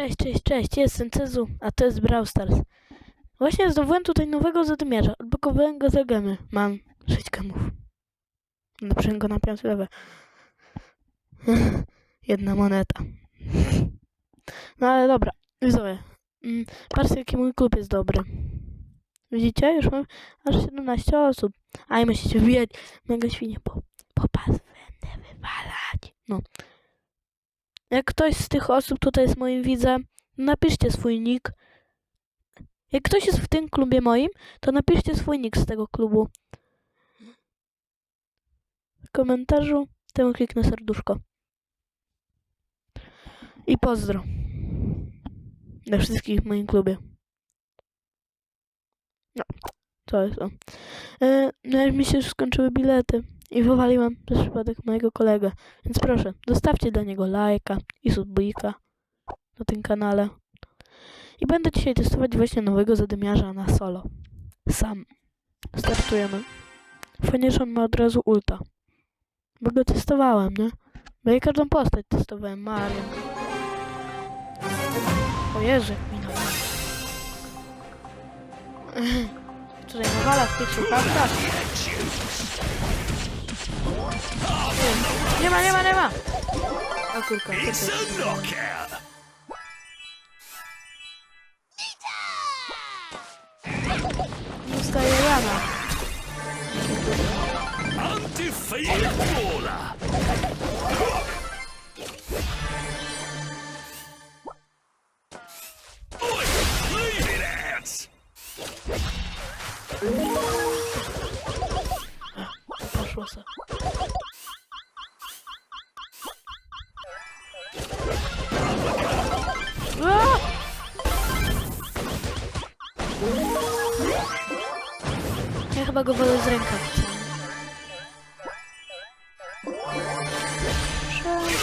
Cześć, cześć, cześć, jestem Cezu, a to jest Brawl Stars. Właśnie zdobyłem tutaj nowego zadymiarza, odblokowałem go za gemy. Mam 6 gemów. Napiszę go na piąty level. Jedna moneta. No ale dobra, widzowie. Mm, Patrzcie jaki mój klub jest dobry. Widzicie? Już mam aż 17 osób. A i musicie wbijać mega świnie, bo, bo pas będę wywalać. No. Jak ktoś z tych osób tutaj jest moim widzem, napiszcie swój nick. Jak ktoś jest w tym klubie moim, to napiszcie swój nick z tego klubu. W komentarzu temu kliknę serduszko. I pozdro. Dla wszystkich w moim klubie. No, to jest to. E, no jak mi się już skończyły bilety i wywaliłam przez przypadek mojego kolegę. Więc proszę, zostawcie dla niego lajka i subbika na tym kanale. I będę dzisiaj testować właśnie nowego zadymiarza na solo. Sam. Startujemy. Fajnie, że on ma od razu ulta. Bo go testowałem, nie? Bo każdą postać testowałem. Marię. O Jezu, jak mi nawala. Tutaj nawala w tych słuchawkach. Nie ma, nie ma, nie ma! O kurka, It's kurka. a rana. Undefeated brawler. Oi, leave it out. Poszło se. Ja chyba go wolę z rękawicy. Oi,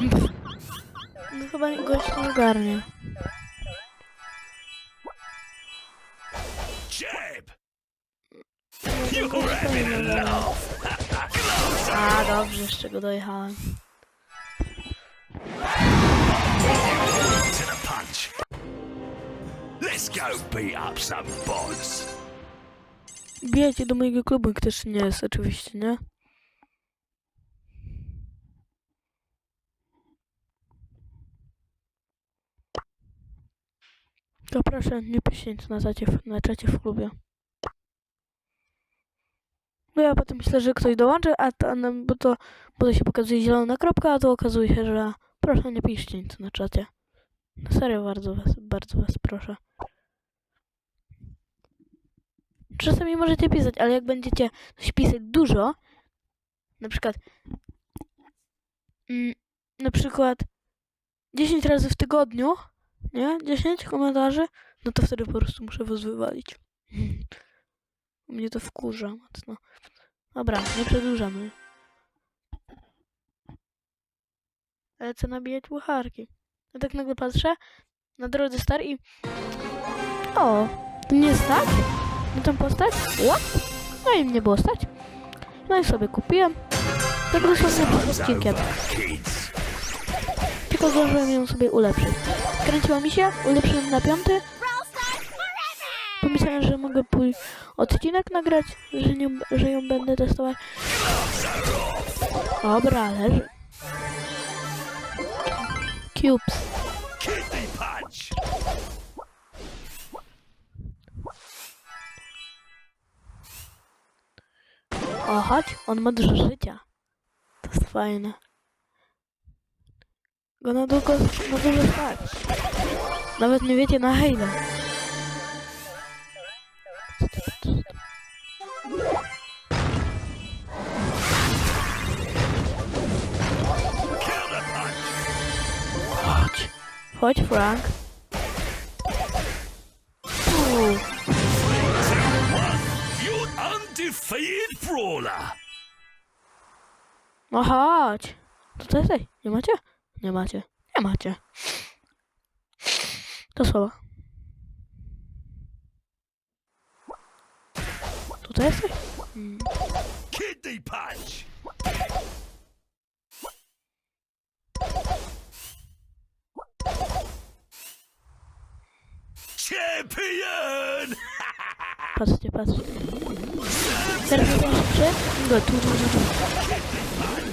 leave chyba gość nie ogarnie. Enough. A, dobrze, jeszcze go dojechałem. Let's do mojego klubu, też nie jest oczywiście, nie? To proszę, nie piszcie nic na czacie, na czacie w klubie. No ja potem myślę, że ktoś dołączy, a to, no, bo to, bo to się pokazuje zielona kropka, a to okazuje się, że proszę nie piszcie nic na czacie. No serio, bardzo was, bardzo was proszę. Czasami możecie pisać, ale jak będziecie coś pisać dużo, na przykład mm, na przykład 10 razy w tygodniu, nie? 10 komentarzy, no to wtedy po prostu muszę was wywalić. Mnie to wkurza mocno. Dobra, nie przedłużamy. Lecę nabijać łucharki. Ja tak nagle patrzę na drodze star i... O, to nie stać? No tam postać? What? No i mnie było stać. No i sobie kupiłem. Tak dosłownie po odcinkiem. Zdążyłem ją sobie ulepszyć. Kręciła mi się, ulepszyłem na piąty. Pomyślałem, że mogę pój odcinek nagrać, że, nie, że ją będę testować. Dobra, leży. Cubes. O, chodź, on ma dużo życia. To jest fajne. Go na długo, na dużo stać. Nawet nie wiecie na hejdę. Counter punch. Chodź. Chodź, Frank. Uuu. No. Nie macie? Nie macie. To słowa. Tutaj jesteś? Mm. Kidney punch. Champion! Patrzcie, patrzcie. Teraz jeszcze? Go tu, tu, tu.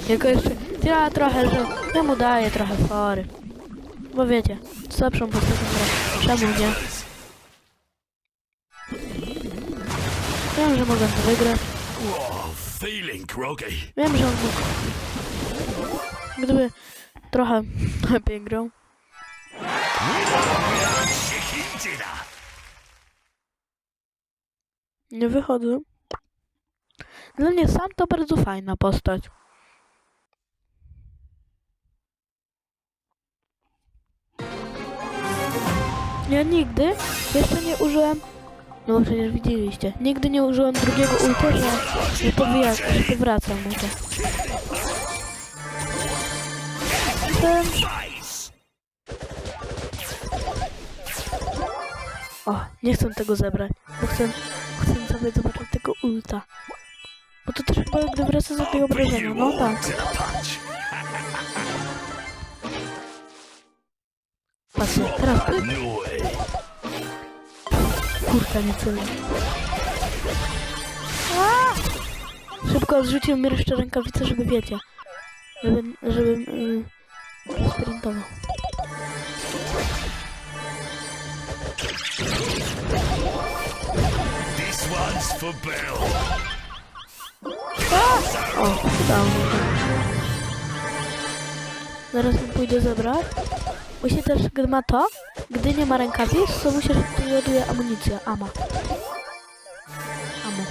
Jego jeszcze... Ja trochę, że... Ja mu daję trochę fory. Bo wiecie, lepszą postacią gra. Czemu nie? Wiem, że mogę to wygrać. Wiem, że on mógł. Gdyby trochę lepiej grał. Nie wychodzę. Dla mnie sam to bardzo fajna postać. Ja nigdy jeszcze nie użyłem. No przecież widzieliście. Nigdy nie użyłem drugiego ulta, że nie powija, że powracam mu to. Ten... O, nie chcę tego zebrać, bo chcę, chcę sobie zobaczyć tego ulta. Bo to też chyba gdy wraca za tej obrażenia, no tak. Patrzcie, teraz pyk, kurka nie celuje. A! Szybko odrzuciłem mi jeszcze rękawice, żeby wiecie. Żeby, żebym yy, sprintował. This one's for Bill. O, udało mi się. Zaraz mi pójdę zebrać. Musi też, gdy ma to, gdy nie ma rękawic, to mu się ładuje amunicja. Ama. Amo.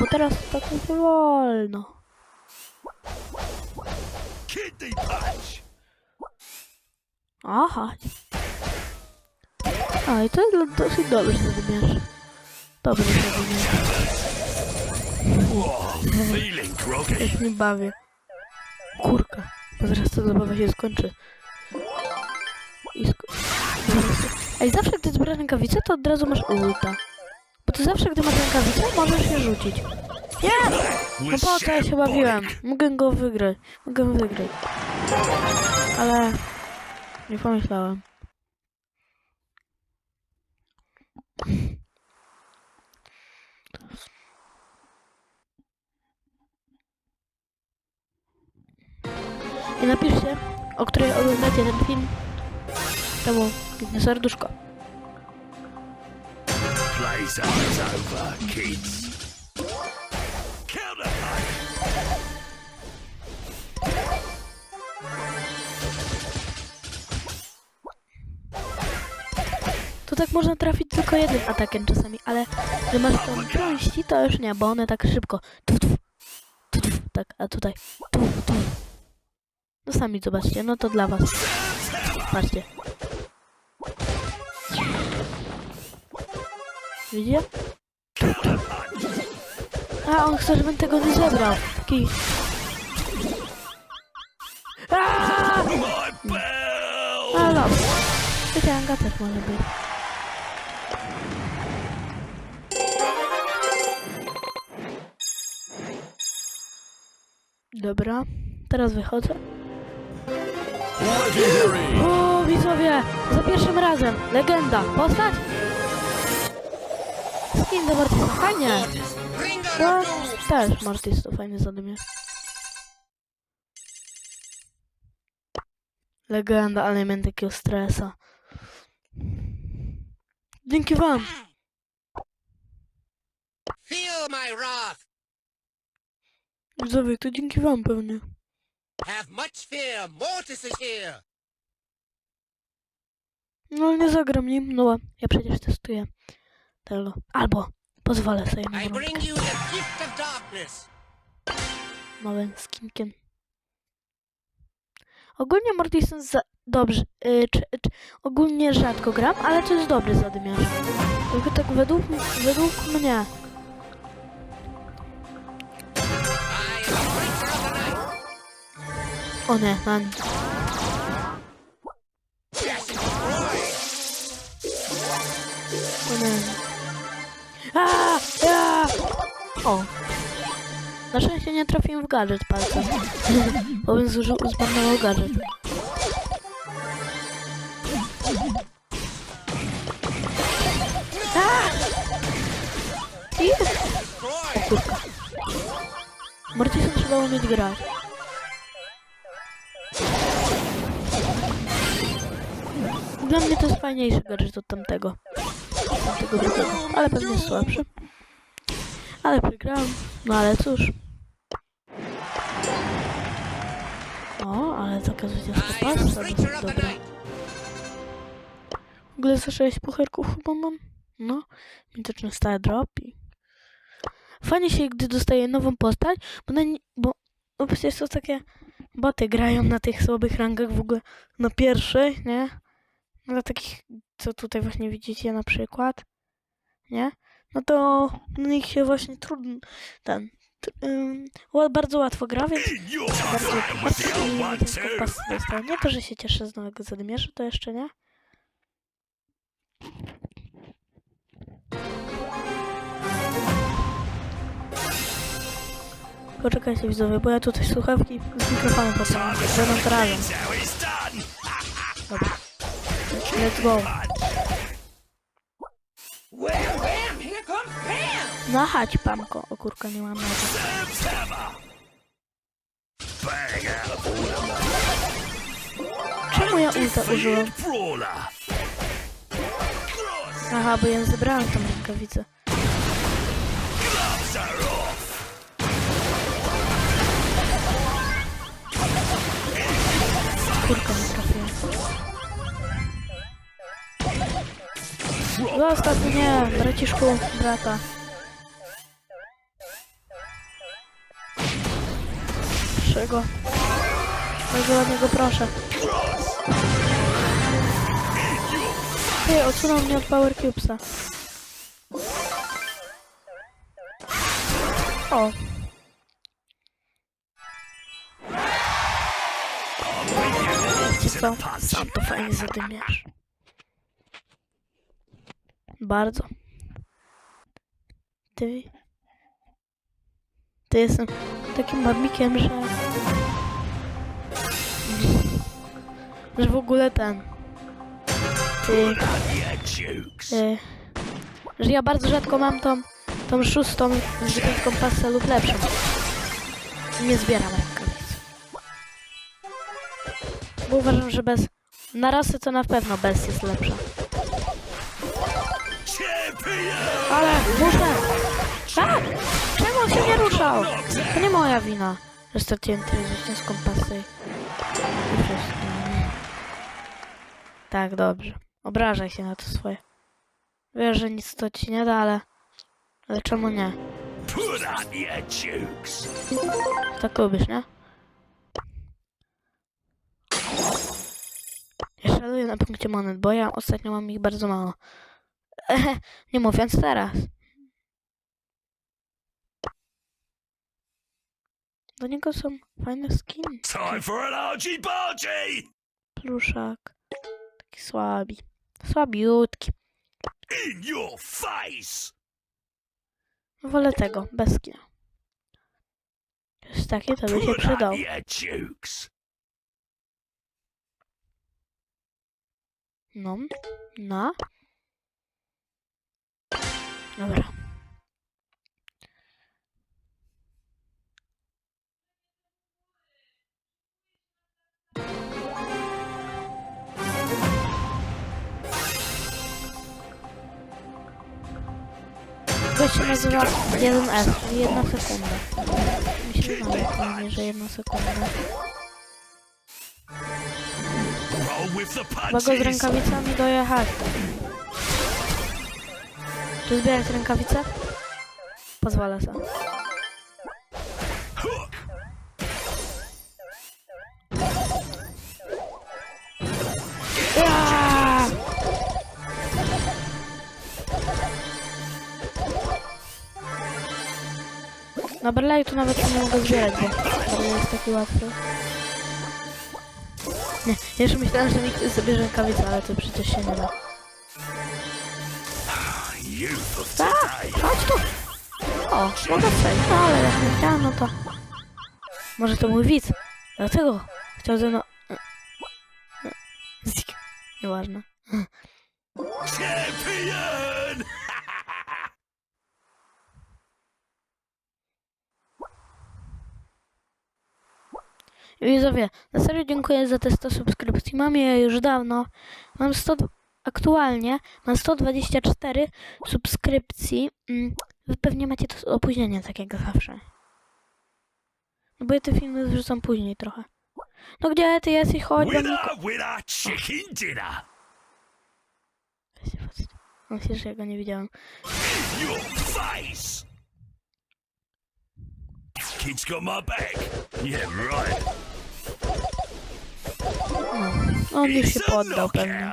Bo teraz tak wolno. Kidney punch. Aha. A, i to jest dosyć dobry zadymiarz. Dobry zadymiarz. Oh, feeling groggy. Bawię. Bo zaraz ta zabawa się skończy. I sko. Ej, zawsze gdy zbierasz rękawice, to od razu masz ulta. Bo ty zawsze, gdy masz rękawice, możesz się rzucić. Nie! No po co ja się bawiłem? Mogę go wygrać. Mogę wygrać. Ale... Nie pomyślałem. I napiszcie, o której oglądacie ten film. Serduszko. Over, kids. Counter punch. To tak można trafić tylko jednym atakiem czasami, ale gdy masz tą pięści, to już nie, bo one tak szybko. Tuf, tuf, tuf, tuf, tak, a tutaj. Tuf, tuf. No sami zobaczcie, no to dla was. Patrzcie. Widzicie? A, on chce, żebym tego nie zebrał. Bell. Ale dobra. Wyciąga też może być. Dobra, teraz wychodzę. O, widzowie! Za pierwszym razem! Legenda! Postać? Skin do Mortisa, fajnie! No, też Mortis to fajny zadumie. Legenda, ale miałem takiego stresa. Dzięki wam! Widzowie, to dzięki wam pewnie. Have much fear. Mortis is here. No nie zagram nim, no ja przecież testuję tego. Albo pozwolę sobie na I bring you the gift of darkness. nowym skinkiem. Ogólnie Mortis jest za... dobrze. Y, czy, czy, ogólnie rzadko gram, ale to jest dobry zadymiarz. Tylko tak według, według mnie. O. Yes, destroy. O nie. A, a! O. Na szczęście nie trafiłem w gadżet palcem. Bo bym zużył, zmarnował gadżet. A! I... Destroy. Kurka. Mortisem trzeba umieć grać. Dla mnie to jest fajniejszy gadżet od tamtego. Od tamtego drugiego. Ale pewnie słabszy. Ale przegrałem. No ale cóż. O, ale taka zwycięska the Dobra. W ogóle za 6 pucherków chyba mam. No, mityczny style drop i... Fajnie się, gdy dostaje nową postać, bo, na, nie- bo, bo przecież to takie boty grają na tych słabych rangach w ogóle na pierwszej, nie? Dla takich, co tutaj właśnie widzicie na przykład, nie? No to na nich się właśnie trudno, ten, ła- bardzo łatwo gra, więc bardzo łatwo too. pas dostał. Nie to, że się cieszę z nowego zadymierza, to jeszcze nie. Poczekajcie widzowie, bo ja tutaj słuchawki z mikrofonem to Będą razem. Dobra. Let's go. Na chać pamko. O kurka, nie mam nogi. Czemu ja ulta. Cross. Aha, bo ja zebrałem tą rękawicę. Kurka nie Zostaw mnie, braciszku, brata. Czego? Bardzo ładnie go proszę. Ty, odsunął mnie od Power Cubesa. O. Wiecie co? Sam to fajnie zadymiasz. Bardzo. Ty... Ty jestem takim babikiem, że... Że w ogóle ten... Ty... Że ja bardzo rzadko mam tą, tą szóstą zwycięską pasę lub lepszą. Nie zbieram rękawic. Bo uważam, że bez... Na rasy to na pewno bez jest lepsza. Ale muszę! Tak! Czemu on się nie ruszał? To nie moja wina, że straciłem pasę. i wszystko. Tak, dobrze. Obrażaj się na to swoje. Wiesz, że nic to ci nie da, ale... Ale czemu nie? Tak lubisz, nie? Ja szaluję na punkcie monet, bo ja ostatnio mam ich bardzo mało. Nie mówiąc teraz. Do niego są fajne skiny. Time for an argy bargy. Pluszak. Taki słabi. Słabiutki. In your face. Wolę tego, bez skina. Jest takie, to by się przydał. your jukes. No. Dobra. To się nazywa 1S, czyli jedna sekunda. Się wydaje, że jedna sekunda. Go z rękawicami dojechać. Czy zbierać rękawice? Pozwolę sobie. Na Berlaju tu nawet nie mogę zbierać, bo to jest taki łatwy. Nie, jeszcze myślałem, że nikt sobie rękawica, ale to przecież się nie da. Tak, chodź tu! O, mogę przejść, no ale jak nie chciałem, no to... Może to mój widz. Dlatego chciał ze mną... Zik. Nieważne. Champion! Widzowie, na serio dziękuję za te 100 subskrypcji. Mam je już dawno. Mam 100, aktualnie mam 124 subskrypcji. Mm, Wy pewnie macie to opóźnienie, tak jak zawsze. No bo ja te filmy wrzucam później trochę. No gdzie ty jesteś? Chodź do mnie. Myślę, że ja go nie widziałem. Kid's got my back. Yeah, right. On już się poddał pewnie.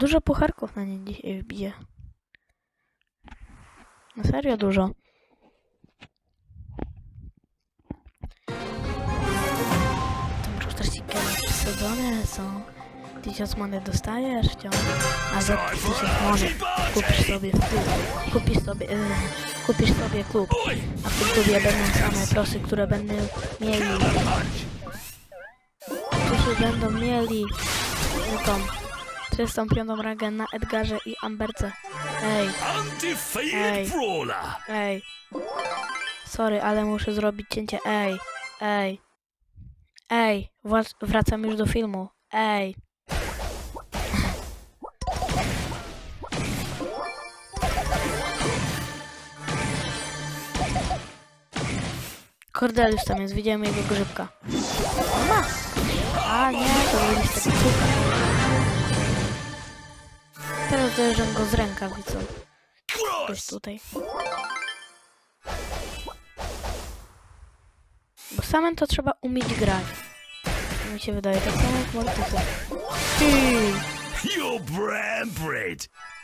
Dużo pucharków na nie dzisiaj wbije. Na serio dużo. Tam czterdzieści przesadzone są. Tysiąc monet dostajesz wciąż, a za tysiąc monet kupisz sobie. Kupisz sobie, e, kupisz sobie klub. A w klubie będą same prosy, które będą mieli, będą mieli tą 35 rangę na Edgarze i Amberce. Ej. Ej. Ej. Sorry, ale muszę zrobić cięcie. Ej. Ej. Ej. Wrac- wracam już do filmu. Ej. Kordelius tam jest, widziałem jego grzybka. A nie, to jakiś taki cukier. Teraz dojeżdżam go z. Ktoś Cross. tutaj. Bo samym to trzeba umieć grać. Mi się wydaje, tak samo jak Mortysa.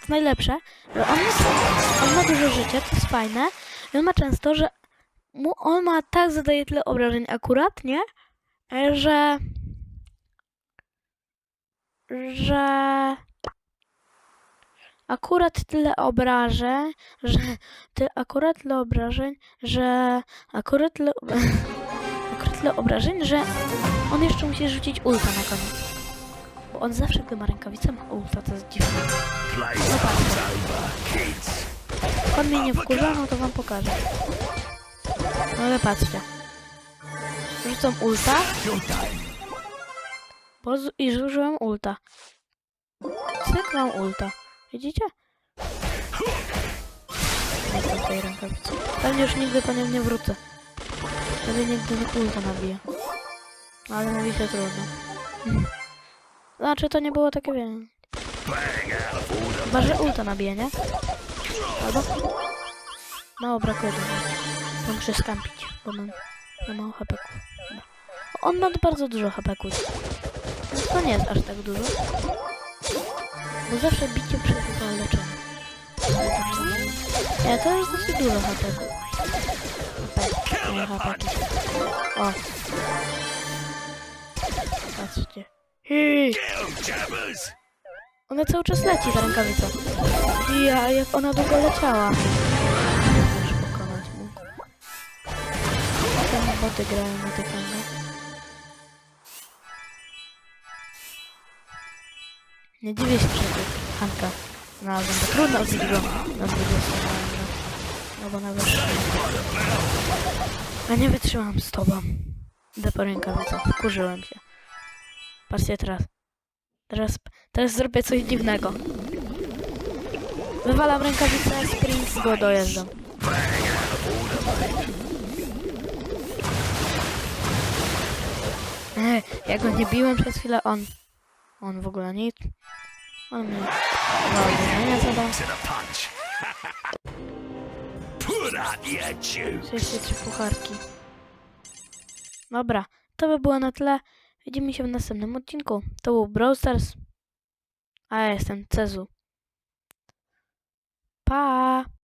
Najlepsze, że on ma, on ma dużo życia, to jest fajne. I on ma często, że mu, on ma tak zadaje tyle obrażeń akurat, nie? E, Że... Że... Akurat tyle obrażeń, że... Ty, akurat tyle obrażeń, że... Akurat tyle... Akurat tyle obrażeń, że... On jeszcze musi rzucić ulta na koniec. Bo on zawsze, gdy ma rękawicę, ma ulta, to jest dziwne. Kids. On mnie nie wkurza, no to wam pokażę. No ale patrzcie. Rzucam ulta. Bo i zużyłem ulta. Cyk ulta. Widzicie? Chcę tej. Pewnie już nigdy po nią nie wrócę. Wtedy nigdy nie ulta nabiję. Ale mówi się trudno. Znaczy to nie było takie wiem. Chyba, że ulta nabije, nie? Albo... Mało brakuje tego. Bo muszę skampić, bo mam mało hapeków. On ma bardzo dużo hapeków. To nie jest aż tak dużo. Bo zawsze bicie przesuwa leczenie. Nie, to jest dosyć dużo nie hapeki. O. Patrzcie. Jabbers. Ona cały czas leci, ta rękawica. Ja, jak ona długo leciała. Nie możesz pokonać mu. Te boty grają na tych rękach. Nie dziwię się przecież. Hanka. Znalazłem to trudno odbić go na drugiej stronie. No bo nawet... Ja nie wytrzymam z tobą. Idę po rękawicę. Wkurzyłem się. Patrzcie teraz. Teraz, teraz zrobię coś dziwnego. Wywalam rękawicę, sprint go dojeżdżam. Ej, ja go nie biłem przez chwilę, on... On w ogóle nic. On mnie... Nie zadał. Juice. 33 pucharki. Dobra, to by było na tyle. Widzimy się w następnym odcinku. To był Brawl Stars. A ja jestem Cezu. Pa!